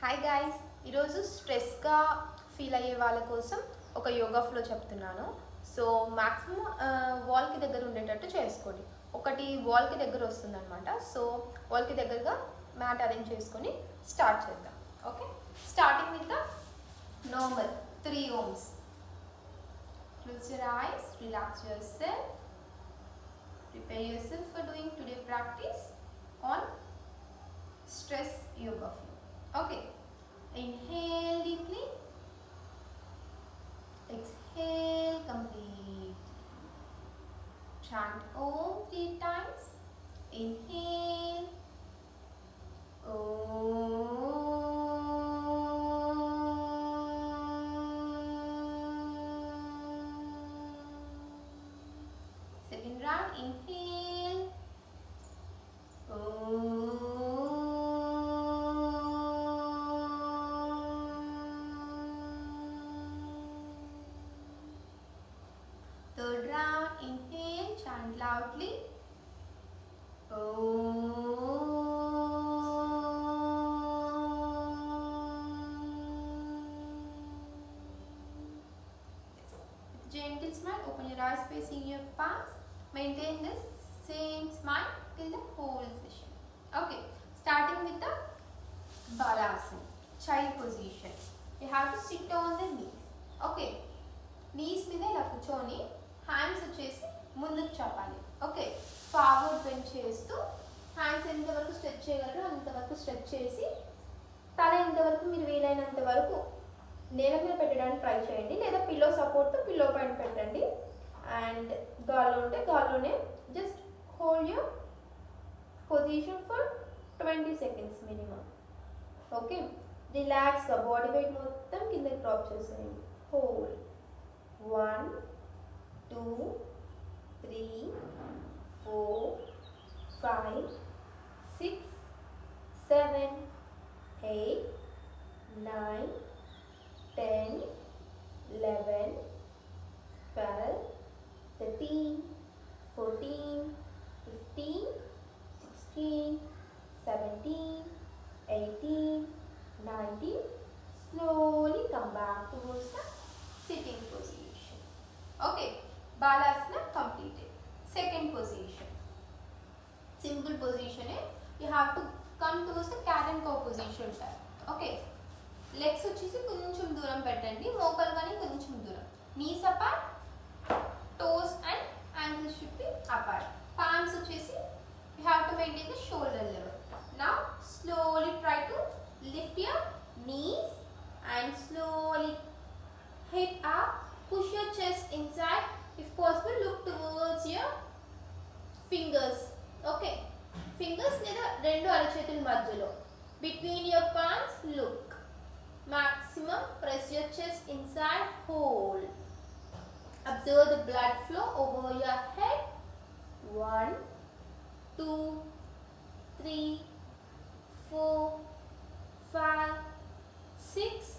Hi guys ఈరోజు స్ట్రెస్గా feel అయ్యే వాళ్ళ కోసం ఒక యోగా ఫ్లో చెప్తున్నాను సో మ్యాక్సిమం వాల్కి దగ్గర ఉండేటట్టు చేసుకోండి ఒకటి వాల్కి దగ్గర వస్తుందన్నమాట సో వాల్కి దగ్గరగా మ్యాట్ అరేంజ్ చేసుకొని స్టార్ట్ చేద్దాం okay starting with the normal three oms eyes your eyes, relax yourself. Prepare yourself for doing today practice on stress yoga flow. Okay. Open your palms. Maintain this same smile till the whole session. Okay, starting with the Balasana, child position. You have to sit on the knees. Okay, knees మీద ఇలా కూర్చొని hands వచ్చేసి ముందుకు చాపాలి okay forward bend చేస్తూ hands ఎంతవరకు stretch చేయగలరో అంతవరకు స్ట్రెచ్ చేసి తల ఎంతవరకు మీరు వీలైనంత వరకు నేల మీద పెట్టడానికి ట్రై చేయండి లేదా పిల్లో సపోర్ట్తో పిల్లో పైన పెట్టండి అండ్ గాల్లో ఉంటే గాల్లోనే just hold your position for twenty seconds minimum okay రిలాక్స్గా బాడీ వెయిట్ మొత్తం కింద డ్రాప్ చేసేయండి. Hold one two three four five six seven eight nine ten eleven twelve thirteen fourteen fifteen sixteen seventeen eighteen nineteen slowly come back towards the sitting position. Okay, Balasana completed. Second position. Simple position है. You have to come towards the cat and cow position type. Okay. Legs వచ్చేసి కొంచెం దూరం పెట్టండి మోకలు కానీ కొంచెం దూరం knees apart toes and ankles should be apart palms వచ్చేసి you have to maintain the shoulder level నా slowly try to lift your knees and slowly hip up. Push your chest inside. If possible, look towards your fingers. Okay. Fingers లేదా రెండు అరచేతుల మధ్యలో between your palms look maximum press your chest inside hold observe the blood flow over your head one two three four five six,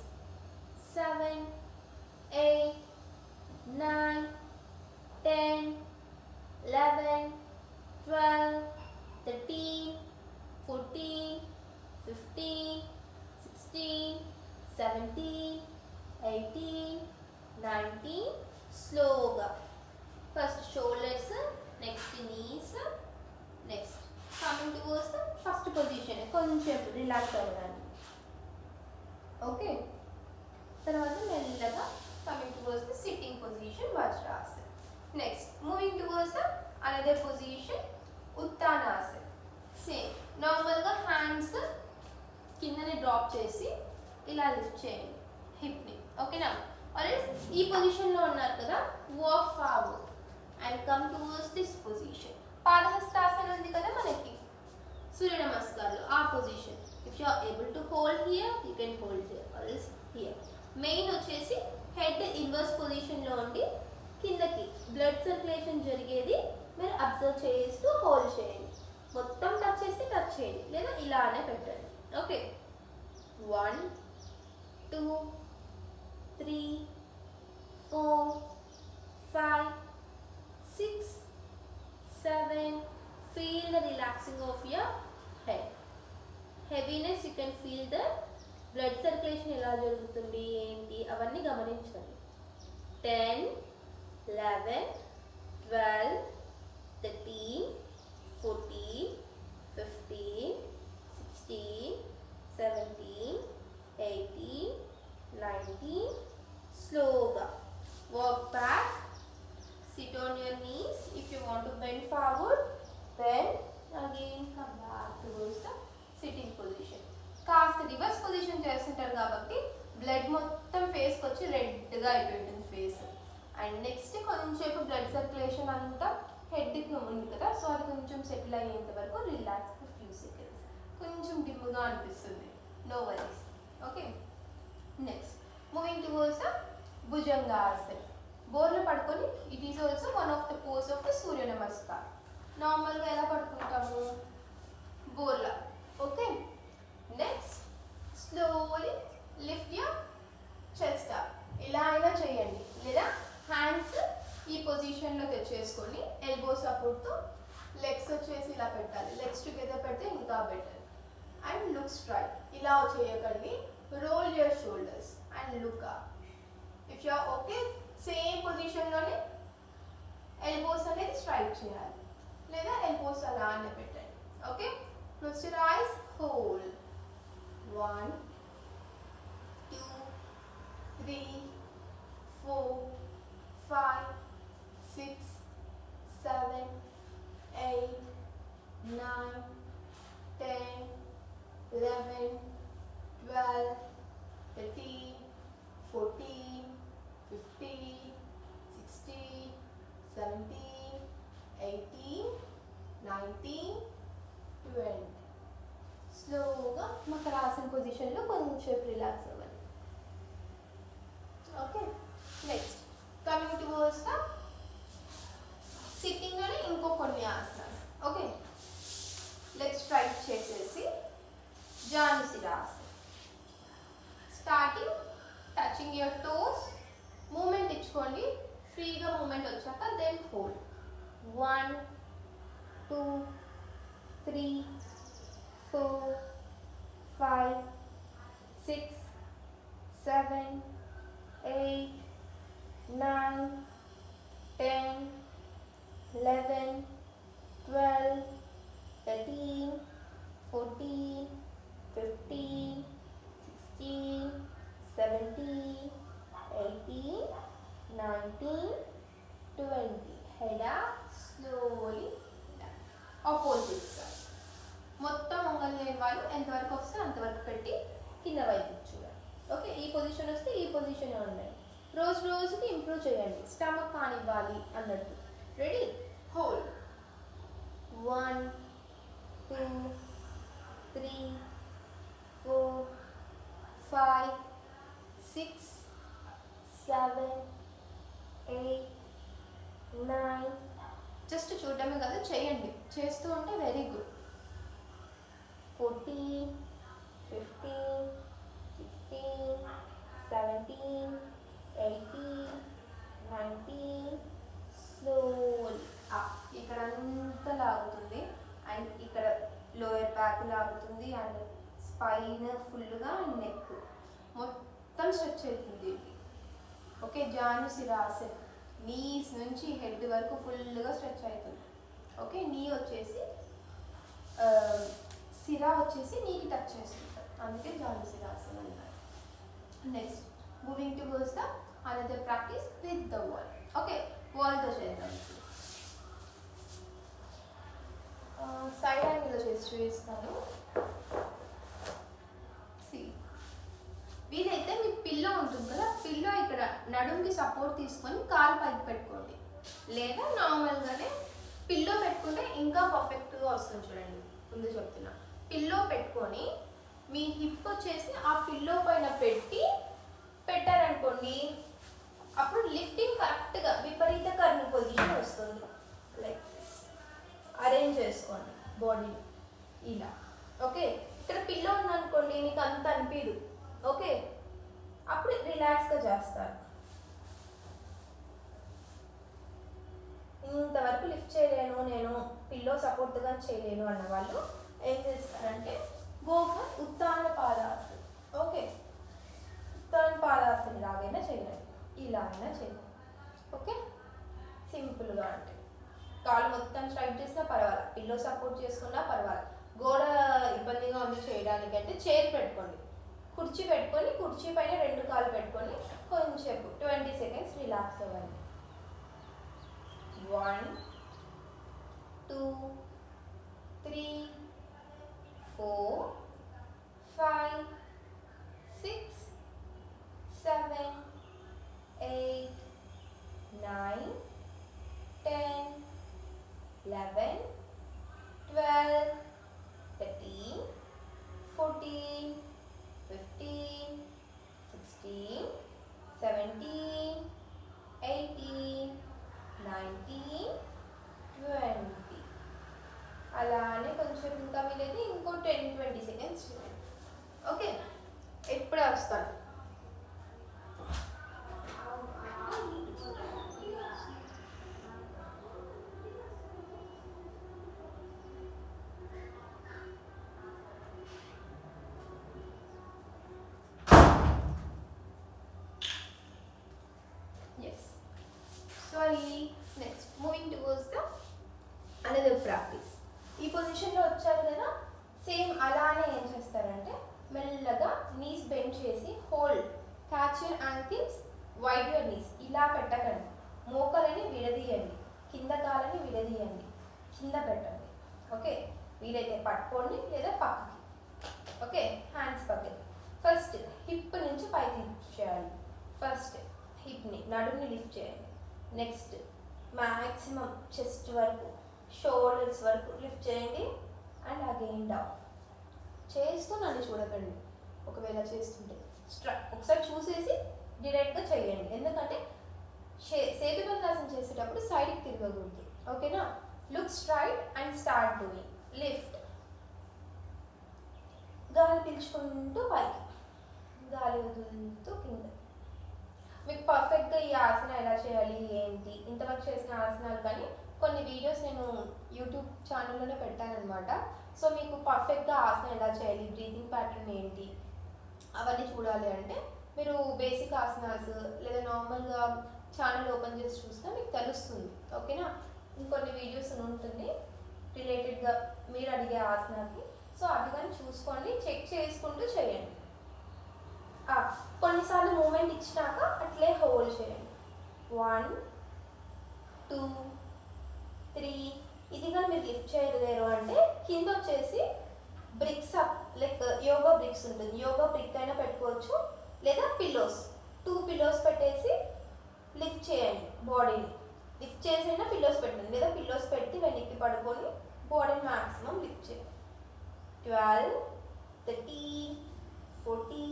seven, eight, nine, ten, eleven, twelve, thirteen, fourteen, fifteen, sixteen, seventeen, eighteen, nineteen. స్లోగా first shoulders next knees next coming towards first position కొంచెం relax అవ్వడానికి okay తర్వాత మెల్లగా coming towards the sitting position Vajrasan next moving towards the another position Uttanasan same నార్మల్గా hands కిందనే drop చేసి ఇలా lift చేయండి. హిప్ని ఓకేనా ఆల్రెడీ ఈ పొజిషన్లో ఉన్నారు కదా walk forward and come towards this position Padahastasana ఉంది కదా మనకి. సూర్య నమస్కారాలు ఆ position if you are able to hold here you can hold here or else here main వచ్చేసి హెడ్ ఇన్వర్స్ పొజిషన్లో ఉండి కిందకి బ్లడ్ సర్క్యులేషన్ జరిగేది మీరు అబ్జర్వ్ చేస్తూ హోల్డ్ చేయండి. మొత్తం టచ్ చేస్తే టచ్ చేయండి లేదా ఇలానే పెట్టండి. Okay one two three four five six seven. Feel the relaxing of your head. Heaviness, you can feel the blood circulation ఎలా జరుగుతుంది ఏంటి అవన్నీ గమనించాలి. Ten eleven twelve thirteen fourteen fifteen sixteen seventeen eighteen nineteen స్లోగా Walk back. Sit on your knees. If you want to bend forward, bend. Again, come back towards the sitting position. కాస్త reverse position చేస్తుంటారు కాబట్టి బ్లడ్ మొత్తం ఫేస్కి వచ్చి రెడ్గా అయిపోయింటుంది ఫేస్ అండ్ నెక్స్ట్ కొంచెంసేపు బ్లడ్ సర్క్యులేషన్ అంతా హెడ్కి ఉంది కదా. సో అది కొంచెం సెటిల్ అయ్యేంత వరకు రిలాక్స్ ఫ్యూ సెకండ్స్ కొంచెం డిమ్గా అనిపిస్తుంది. No worries okay next moving towards the Bhujangasan. బోర్లు పడుకొని it is also one of the pose of the Surya Namaskar నార్మల్గా ఎలా పడుకుంటాము? బోర్ల. Okay next slowly lift your chest ఇలా అయినా చేయండి. లేదా పొజిషన్లో తెచ్చేసుకొని ఎల్బో సపోర్ట్తో లెగ్స్ వచ్చేసి ఇలా పెట్టాలి. లెగ్స్ టుగెదర్ పెడితే ఇంకా బెటర్ అండ్ లుక్ స్ట్రైట్ ఇలా చేయకండి. Roll your shoulders and look up if you okay same పొజిషన్లోనే elbows అనేది స్ట్రైట్ చేయాలి. లేదా ఎల్బోస్ అలా అని పెట్టండి. Okay close your eyes hold one two three three, four, five, six, seven, eight, nine, ten, eleven, twelve, thirteen, fourteen, fifteen, sixteen, seventeen, eighteen, nineteen, twenty. Head up slowly. Opposite. మొత్తం వంగలేని వాళ్ళు ఎంతవరకు వస్తే అంతవరకు పెట్టి కింద వైపు చూడాలి ఓకే? ఈ పొజిషన్ వస్తే ఈ పొజిషన్ ఉండండి రోజు రోజుకి ఇంప్రూవ్ చేయండి. స్టమక్ కానివ్వాలి అన్నట్టు. Ready hold one two three four five six seven eight nine just చూడడమే కాదు చేయండి. చేస్తూ ఉంటే very good fourteen fifteen sixteen seventeen eighteen slowly up. ఇక్కడ అంతా లాగుతుంది. అండ్ ఇక్కడ లోయర్ బ్యాక్ లాగుతుంది. అండ్ స్పైన్ ఫుల్గా నెక్ మొత్తం స్ట్రెచ్ అవుతుంది ఓకే జాను సిరాసన్ నీస్ నుంచి హెడ్ వరకు ఫుల్గా స్ట్రెచ్ అవుతుంది. ఓకే నీ వచ్చేసి సిరా వచ్చేసి నీకు టచ్ చేస్తుంది. అందుకే జాను సిరాసన్ అంటారు. Next moving towards the another practice with the wall okay వాల్తో చేద్దాం. సైడ్ యాంగిల్లో చేసి చూపిస్తాను వీలైతే మీ పిల్లో ఉంటుంది కదా పిల్లో ఇక్కడ నడుంకి సపోర్ట్ తీసుకొని కాలు పైకి పెట్టుకోండి. లేదా నార్మల్గానే పిల్లో పెట్టుకుంటే ఇంకా పర్ఫెక్ట్గా వస్తుంది చూడండి. ముందు చెప్తున్నా. పిల్లో పెట్టుకొని మీ హిప్ వచ్చేసి ఆ పిల్లో పైన పెట్టి పెట్టారనుకోండి అప్పుడు లిఫ్టింగ్ కరెక్ట్గా విపరీత కర్ణ పొజిషన్ వస్తుంది. లైక్ అరేంజ్ చేసుకోండి బాడీ ఇలా. ఓకే ఇక్కడ పిల్లో ఉందనుకోండి నీకు అంత అనిపించదు ఓకే అప్పుడు రిలాక్స్గా చేస్తారు. ఇంతవరకు లిఫ్ట్ చేయలేను నేను పిల్లో సపోర్ట్గా చేయలేను అన్న వాళ్ళు ఏం చేస్తారంటే go for Uttana Padasana. Okay. Uttana Padasana ఇలాగైనా చేయాలి ఇలా అయినా చేయాలి ఓకే? సింపుల్గా అంటే. కాలు మొత్తం స్ట్రైట్ చేసినా పర్వాలేదు. పిల్లో సపోర్ట్ చేసుకున్నా పర్వాలేదు. గోడ ఇబ్బందిగా ఉంది చేయడానికి అంటే చైర్ పెట్టుకోండి. కుర్చీ పెట్టుకొని కుర్చీ పైన రెండు కాలు పెట్టుకొని కొంచెంసేపు ట్వంటీ సెకండ్స్ రిలాక్స్ అవ్వండి. One two three four, five, six, seven, eight, nine, ten, eleven, twelve, thirteen, fourteen, fifteen. Next maximum chest వరకు షోల్డర్స్ వరకు లిఫ్ట్ చేయండి. అండ్ అగైన్ డౌన్ చేస్తూ నన్ను చూడకండి. ఒకవేళ చేస్తుంటే. స్ట్రా ఒకసారి చూసేసి డైరెక్ట్గా చేయండి. ఎందుకంటే సేతుబంధాసన చేసేటప్పుడు సైడ్కి తిరగకూడదు. ఓకేనా? Look straight and start doing lift గాలి పీల్చుకుంటూ పైకి. గాలి వదులుతూ కింద మీకు పర్ఫెక్ట్గా ఈ ఆసన ఎలా చేయాలి ఏంటి ఇంతవరకు చేసిన ఆసనాలు కానీ కొన్ని వీడియోస్ నేను యూట్యూబ్ ఛానల్లోనే పెట్టానమాట సో మీకు పర్ఫెక్ట్గా ఆసనం ఎలా చేయాలి బ్రీతింగ్ ప్యాటర్న్ ఏంటి అవన్నీ చూడాలి అంటే మీరు బేసిక్ ఆసనాస్ లేదా నార్మల్గా ఛానల్ ఓపెన్ చేసి చూస్తే మీకు తెలుస్తుంది ఓకేనా ఇంకొన్ని వీడియోస్ ఉంటుంది రిలేటెడ్గా మీరు అడిగే ఆసనాకి సో అవి కానీ చూసుకోండి చెక్ చేసుకుంటూ చేయండి. కొన్నిసార్లు మూమెంట్ ఇచ్చినాక అట్లే హోల్డ్ చేయండి. One two three. ఇది కానీ మీరు లిఫ్ట్ చేయలేరు అంటే కింద వచ్చేసి bricks up like yoga bricks ఉంటుంది. యోగా బ్రిక్ అయినా పెట్టుకోవచ్చు. లేదా పిల్లోస్ టూ పిల్లోస్ పెట్టేసి లిఫ్ట్ చేయండి బాడీని. లిఫ్ట్ చేసైనా పిల్లోస్ పెట్టండి. లేదా పిల్లోస్ పెట్టి వెనక్కి పడుకొని బాడీని మ్యాక్సిమం లిఫ్ట్ చేయండి. Twelve thirty forty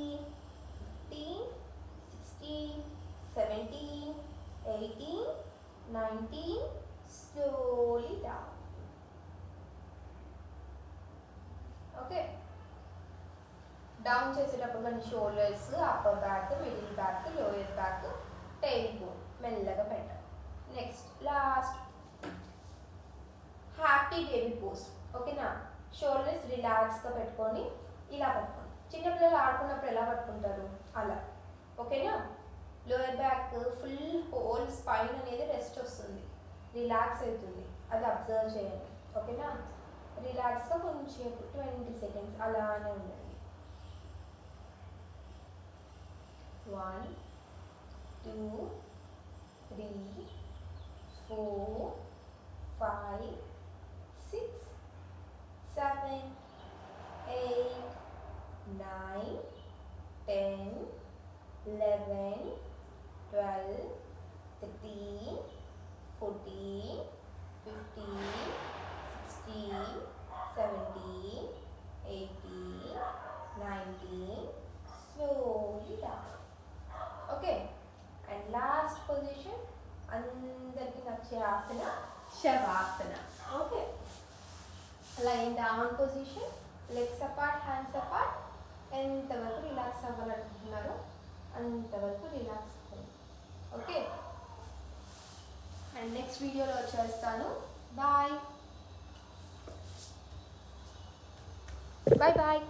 fifteen sixteen seventeen eighteen nineteen slowly down. Okay. Down చేసేటప్పుడు మన shoulders upper back middle back lower back tail bone మెల్లగా పెట్టాలి. Next last. Happy baby pose. ఓకేనా? షోల్డర్స్ రిలాక్స్గా పెట్టుకొని ఇలా పట్టుకోండి. చిన్నపిల్లలు ఆడుకున్నప్పుడు ఎలా పట్టుకుంటారు? అలా. ఓకేనా? Lower back full whole spine అనేది రెస్ట్ వస్తుంది. రిలాక్స్ అవుతుంది. అది అబ్జర్వ్ చేయండి. ఓకేనా? రిలాక్స్గా కొంచెం ట్వంటీ సెకండ్స్ అలానే ఉండండి. One two three four five six seven eight nine ten eleven twelve thirteen fourteen fifteen sixteen seventeen eighteen nineteen slowly down okay and last position అందరికీ నచ్చే asana shavasana okay lie down position legs apart hands apart ఎంతవరకు relax అవ్వాలనుకుంటున్నారో అంతవరకు relax అవ్వండి. Okay? And next వీడియోలో వచ్చేస్తాను. Bye. Bye bye.